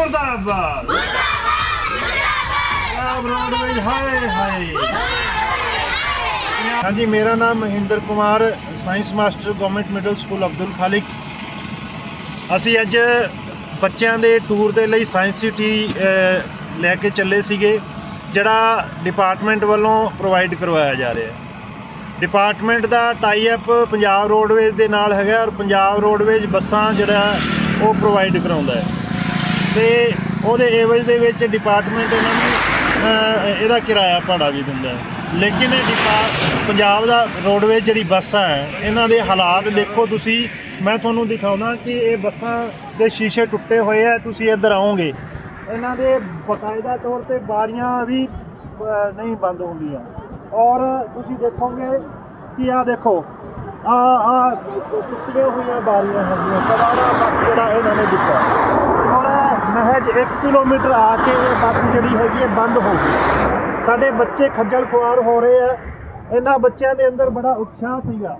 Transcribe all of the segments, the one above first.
ਮੁਰਦਾਬਾਦ। ਪੰਜਾਬ ਰੋਡਵੇਜ਼ ਹਾਏ ਹਾਏ। ਹਾਂਜੀ, ਮੇਰਾ ਨਾਮ Mahinder Kumar, science master, government middle school, Abdul Khaliq. ਅਸੀਂ ਅੱਜ ਬੱਚਿਆਂ ਦੇ ਟੂਰ ਦੇ ਲਈ ਸਾਇੰਸ ਸਿਟੀ ਲੈ ਕੇ ਚੱਲੇ ਸੀਗੇ, ਜਿਹੜਾ ਡਿਪਾਰਟਮੈਂਟ ਵੱਲੋਂ ਪ੍ਰੋਵਾਈਡ ਕਰਵਾਇਆ ਜਾ ਰਿਹਾ। ਹੈ ਡਿਪਾਰਟਮੈਂਟ ਦਾ ਟਾਈ ਅਪ ਪੰਜਾਬ ਰੋਡਵੇਜ਼ ਦੇ ਨਾਲ ਹੈਗਾ ਔਰ ਪੰਜਾਬ ਰੋਡਵੇਜ਼ ਬੱਸਾਂ ਜਿਹੜਾ ਉਹ ਪ੍ਰੋਵਾਈਡ ਕਰਾਉਂਦਾ ਹੈ। ਤੇ ਉਹਦੇ ਏਵਜ ਦੇ ਵਿੱਚ ਡਿਪਾਰਟਮੈਂਟ ਇਹਨਾਂ ਨੂੰ ਇਹਦਾ ਕਿਰਾਇਆ ਭਾੜਾ ਵੀ ਦਿੰਦਾ ਹੈ। ਲੇਕਿਨ ਇਹ ਡਿਪਾ- ਪੰਜਾਬ ਦਾ ਰੋਡਵੇਜ਼ ਜਿਹੜੀ ਬੱਸਾਂ ਹੈ, ਇਹਨਾਂ ਦੇ ਹਾਲਾਤ ਦੇਖੋ ਤੁਸੀਂ। ਮੈਂ ਤੁਹਾਨੂੰ ਦਿਖਾਉਣਾ ਕਿ ਇਹ ਬੱਸਾਂ ਦੇ ਸ਼ੀਸ਼ੇ ਟੁੱਟੇ ਹੋਏ ਆ, ਤੁਸੀਂ ਇੱਧਰ ਆਓਗੇ। ਇਹਨਾਂ ਦੇ ਬਕਾਇਦਾ ਤੌਰ ਤੇ ਬਾਰੀਆਂ ਵੀ ਨਹੀਂ ਬੰਦ ਹੁੰਦੀਆਂ। ਔਰ ਤੁਸੀਂ ਦੇਖੋਗੇ ਕਿ ਆ ਦੇਖੋ ਆ ਆ ਟੁੱਟੀਆਂ ਹੋਈਆਂ ਬਾਰੀਆਂ ਹੈਗੀਆਂ। ਕਵਾੜਾ ਬੱਸ ਜਿਹੜਾ ਇਹਨਾਂ ਨੇ ਦਿੱਤਾ। ਔਰ 1 ਕਿਲੋਮੀਟਰ ਆ ਕੇ ਇਹ ਬੱਸ ਜਿਹੜੀ ਹੈਗੀ ਹੈ ਬੰਦ ਹੋ ਗਈ। ਸਾਡੇ ਬੱਚੇ ਖੱਜਲ ਖੁਆਰ ਹੋ ਰਹੇ ਆ। ਇਹਨਾਂ ਬੱਚਿਆਂ ਦੇ ਅੰਦਰ ਬੜਾ ਉਤਸ਼ਾਹ ਸੀਗਾ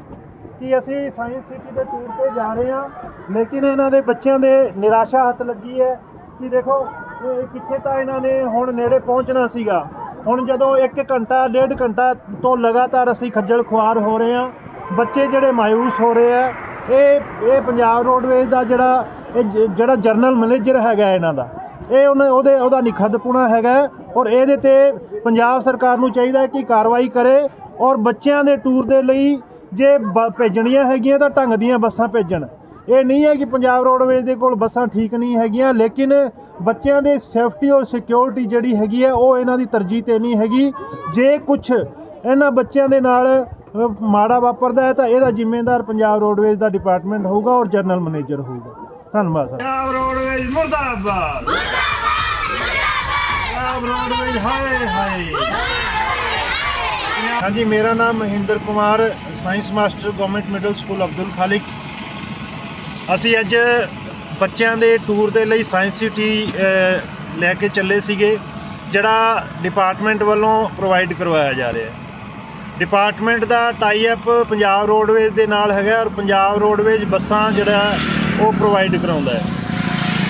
ਕਿ ਅਸੀਂ ਸਾਇੰਸ ਸਿਟੀ ਦੇ ਟੂਰ ਤੇ ਜਾ ਰਹੇ ਹਾਂ, ਲੇਕਿਨ ਇਹਨਾਂ ਦੇ ਬੱਚਿਆਂ ਦੇ ਨਿਰਾਸ਼ਾ ਹੱਥ ਲੱਗੀ ਹੈ ਕਿ ਦੇਖੋ, ਇਹ ਕਿੱਥੇ ਤਾਂ ਇਹਨਾਂ ਨੇ ਹੁਣ ਨੇੜੇ ਪਹੁੰਚਣਾ ਸੀਗਾ। ਹੁਣ ਜਦੋਂ 1 ਘੰਟਾ, ਡੇਢ ਘੰਟਾ ਤੋਂ ਲਗਾਤਾਰ ਅਸੀਂ ਖੱਜਲ ਖੁਆਰ ਹੋ ਰਹੇ ਹਾਂ, ਬੱਚੇ ਜਿਹੜੇ ਮਾਇੂਸ ਹੋ ਰਹੇ ਆ, ਇਹ ਇਹ ਪੰਜਾਬ ਰੋਡਵੇਜ਼ ਦਾ ਜਿਹੜਾ ਇਹ ਜ- ਜਿਹੜਾ ਜਰਨਲ ਮੈਨੇਜਰ ਹੈਗਾ ਇਹਨਾਂ ਦਾ, ਇਹ ਉਹਨੇ, ਉਹਦੇ, ਉਹਦਾ ਨਿਖੱਦਪੁਣਾ ਹੈਗਾ ਔਰ ਇਹਦੇ ਤੇ ਪੰਜਾਬ ਸਰਕਾਰ ਨੂੰ ਚਾਹੀਦਾ ਕਿ ਕਾਰਵਾਈ ਕਰੇ ਔਰ ਬੱਚਿਆਂ ਦੇ ਟੂਰ ਦੇ ਲਈ ਜੇ ਬ- ਭੇਜਣੀਆਂ ਹੈਗੀਆਂ ਤਾਂ ਢੰਗ ਦੀਆਂ ਬੱਸਾਂ ਭੇਜਣ। ਇਹ ਨਹੀਂ ਹੈ ਕਿ ਪੰਜਾਬ ਰੋਡਵੇਜ਼ ਦੇ ਕੋਲ ਬੱਸਾਂ ਠੀਕ ਨਹੀਂ ਹੈਗੀਆਂ, ਲੇਕਿਨ ਬੱਚਿਆਂ ਦੇ ਸੇਫਟੀ ਔਰ ਸਿਕਿਉਰਿਟੀ ਜਿਹੜੀ ਹੈਗੀ ਹੈ, ਉਹ ਇਹਨਾਂ ਦੀ ਤਰਜੀਹ ਤੇ ਨਹੀਂ ਹੈਗੀ। ਜੇ ਕੁਝ ਇਹਨਾਂ ਬੱਚਿਆਂ ਦੇ ਨਾਲ ਮਾੜਾ ਵਾਪਰਦਾ ਹੈ ਤਾਂ ਇਹਦਾ ਜ਼ਿੰਮੇਦਾਰ ਪੰਜਾਬ ਰੋਡਵੇਜ਼ ਦਾ ਡਿਪਾਰਟਮੈਂਟ ਹੋਊਗਾ ਔਰ ਜਨਰਲ ਮੈਨੇਜਰ ਹੋਊਗਾ। ਧੰਨਵਾਦ ਸਰ। ਪੰਜਾਬ ਰੋਡਵੇਜ਼ ਮੁਰਦਾਬਾਦ। ਪੰਜਾਬ ਰੋਡਵੇਜ਼ ਹਾਏ ਹਾਏ। ਹਾਂਜੀ ਮੇਰਾ ਨਾਮ Mahinder Kumar science master government middle school Abdul Khaliq. ਅਸੀਂ ਅੱਜ ਬੱਚਿਆਂ ਦੇ ਟੂਰ ਦੇ ਲਈ ਸਾਇੰਸ ਸਿਟੀ ਲੈ ਕੇ ਚੱਲੇ ਸੀਗੇ ਜਿਹੜਾ ਡਿਪਾਰਟਮੈਂਟ ਵੱਲੋਂ ਪ੍ਰੋਵਾਈਡ ਕਰਵਾਇਆ ਜਾ ਰਿਹਾ ਹੈ। ਡਿਪਾਰਟਮੈਂਟ ਦਾ ਟਾਈ ਅਪ ਪੰਜਾਬ ਰੋਡਵੇਜ਼ ਦੇ ਨਾਲ ਹੈਗਾ ਔਰ ਪੰਜਾਬ ਰੋਡਵੇਜ਼ ਬੱਸਾਂ ਜਿਹੜਾ ਉਹ ਪ੍ਰੋਵਾਈਡ ਕਰਾਉਂਦਾ ਹੈ।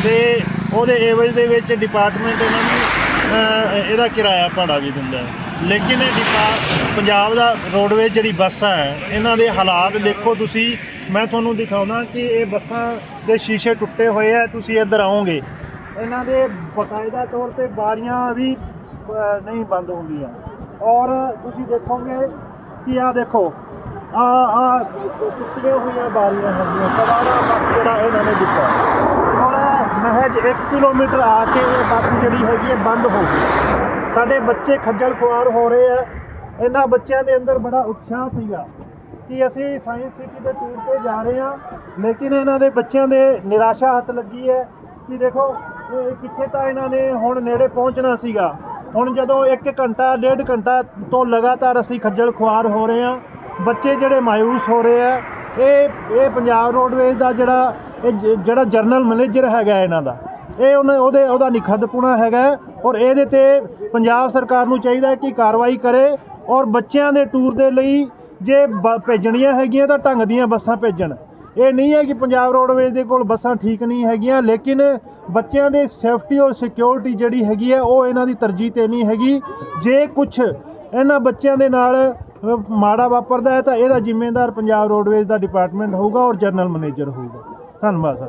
ਤੇ ਉਹਦੇ ਏਵਜ ਦੇ ਵਿੱਚ ਡਿਪਾਰਟਮੈਂਟ ਉਹਨਾਂ ਨੂੰ ਇਹਦਾ ਕਿਰਾਇਆ ਭਾੜਾ ਵੀ ਦਿੰਦਾ ਹੈ। ਲੇਕਿਨ ਇਹ ਡਿਪਾ- ਪੰਜਾਬ ਦਾ ਰੋਡਵੇਜ਼ ਜਿਹੜੀ ਬੱਸਾਂ ਹੈ, ਇਹਨਾਂ ਦੇ ਹਾਲਾਤ ਦੇਖੋ ਤੁਸੀਂ। ਮੈਂ ਤੁਹਾਨੂੰ ਦਿਖਾਉਣਾ ਕਿ ਇਹ ਬੱਸਾਂ ਦੇ ਸ਼ੀਸ਼ੇ ਟੁੱਟੇ ਹੋਏ ਆ, ਤੁਸੀਂ ਇੱਧਰ ਆਓਗੇ। ਇਹਨਾਂ ਦੇ ਬਕਾਇਦਾ ਤੌਰ ਤੇ ਬਾਰੀਆਂ ਵੀ ਨਹੀਂ ਬੰਦ ਹੁੰਦੀਆਂ। ਔਰ ਤੁਸੀਂ ਦੇਖੋਗੇ ਕਿ ਆ ਦੇਖੋ ਆ ਆ, ਟੁੱਟੀਆਂ ਹੋਈਆਂ ਬਾਰੀਆਂ ਹੈਗੀਆਂ। ਕਵਾੜਾ ਬੱਸ ਜਿਹੜਾ ਇਹਨਾਂ ਨੇ ਦਿੱਤਾ। ਔਰ ਮਹਿਜ 1 ਕਿਲੋਮੀਟਰ ਆ ਕੇ ਇਹ ਬੱਸ ਜਿਹੜੀ ਹੈਗੀ ਹੈ ਬੰਦ ਹੋ ਗਈ। ਸਾਡੇ ਬੱਚੇ ਖੱਜਲ ਖੁਆਰ ਹੋ ਰਹੇ ਆ। ਇਹਨਾਂ ਬੱਚਿਆਂ ਦੇ ਅੰਦਰ ਬੜਾ ਉਤਸ਼ਾਹ ਸੀਗਾ ਕਿ ਅਸੀਂ ਸਾਇੰਸ ਸਿਟੀ ਦੇ ਟੂਰ ਤੇ ਜਾ ਰਹੇ ਹਾਂ। ਲੇਕਿਨ ਇਹਨਾਂ ਦੇ ਬੱਚਿਆਂ ਦੇ ਨਿਰਾਸ਼ਾ ਹੱਥ ਲੱਗੀ ਹੈ ਕਿ ਦੇਖੋ ਕਿੱਥੇ ਤਾਂ ਇਹਨਾਂ ਨੇ ਹੁਣ ਨੇੜੇ ਪਹੁੰਚਣਾ ਸੀਗਾ। ਹੁਣ ਜਦੋਂ 1 ਘੰਟਾ, ਡੇਢ ਘੰਟਾ ਤੋਂ ਲਗਾਤਾਰ ਅਸੀਂ ਖੱਜਲ ਖੁਆਰ ਹੋ ਰਹੇ ਹਾਂ ਬੱਚੇ ਜਿਹੜੇ ਮਾਇੂਸ ਹੋ ਰਹੇ ਆ, ਇਹ ਇਹ ਪੰਜਾਬ ਰੋਡਵੇਜ਼ ਦਾ ਜਿਹੜਾ, ਇਹ ਜਿਹੜਾ ਜਰਨਲ ਮੈਨੇਜਰ ਹੈਗਾ ਇਹਨਾਂ ਦਾ। ਇਹ ਉਹਨੇ, ਉਹਦੇ, ਉਹਦਾ ਨਿਖੱਦਪੁਣਾ ਹੈਗਾ ਔਰ ਇਹਦੇ ਤੇ ਪੰਜਾਬ ਸਰਕਾਰ ਨੂੰ ਚਾਹੀਦਾ ਕਿ ਕਾਰਵਾਈ ਕਰੇ ਔਰ ਬੱਚਿਆਂ ਦੇ ਟੂਰ ਦੇ ਲਈ ਜੇ ਬ- ਭੇਜਣੀਆਂ ਹੈਗੀਆਂ ਤਾਂ ਢੰਗ ਦੀਆਂ ਬੱਸਾਂ ਭੇਜਣ। ਇਹ ਨਹੀਂ ਹੈ ਕਿ ਪੰਜਾਬ ਰੋਡਵੇਜ਼ ਦੇ ਕੋਲ ਬੱਸਾਂ ਠੀਕ ਨਹੀਂ ਹੈਗੀਆਂ, ਲੇਕਿਨ ਬੱਚਿਆਂ ਦੇ ਸੇਫਟੀ ਔਰ ਸਿਕਿਉਰਿਟੀ ਜਿਹੜੀ ਹੈਗੀ ਹੈ, ਉਹ ਇਹਨਾਂ ਦੀ ਤਰਜੀਹ ਤੇ ਨਹੀਂ ਹੈਗੀ। ਜੇ ਕੁਝ ਇਹਨਾਂ ਬੱਚਿਆਂ ਦੇ ਨਾਲ ਮਾੜਾ ਵਾਪਰਦਾ ਹੈ ਤਾਂ ਇਹਦਾ ਜ਼ਿੰਮੇਦਾਰ ਪੰਜਾਬ ਰੋਡਵੇਜ਼ ਦਾ ਡਿਪਾਰਟਮੈਂਟ ਹੋਊਗਾ ਔਰ ਜਨਰਲ ਮੈਨੇਜਰ ਹੋਊਗਾ। ਧੰਨਵਾਦ ਸਰ।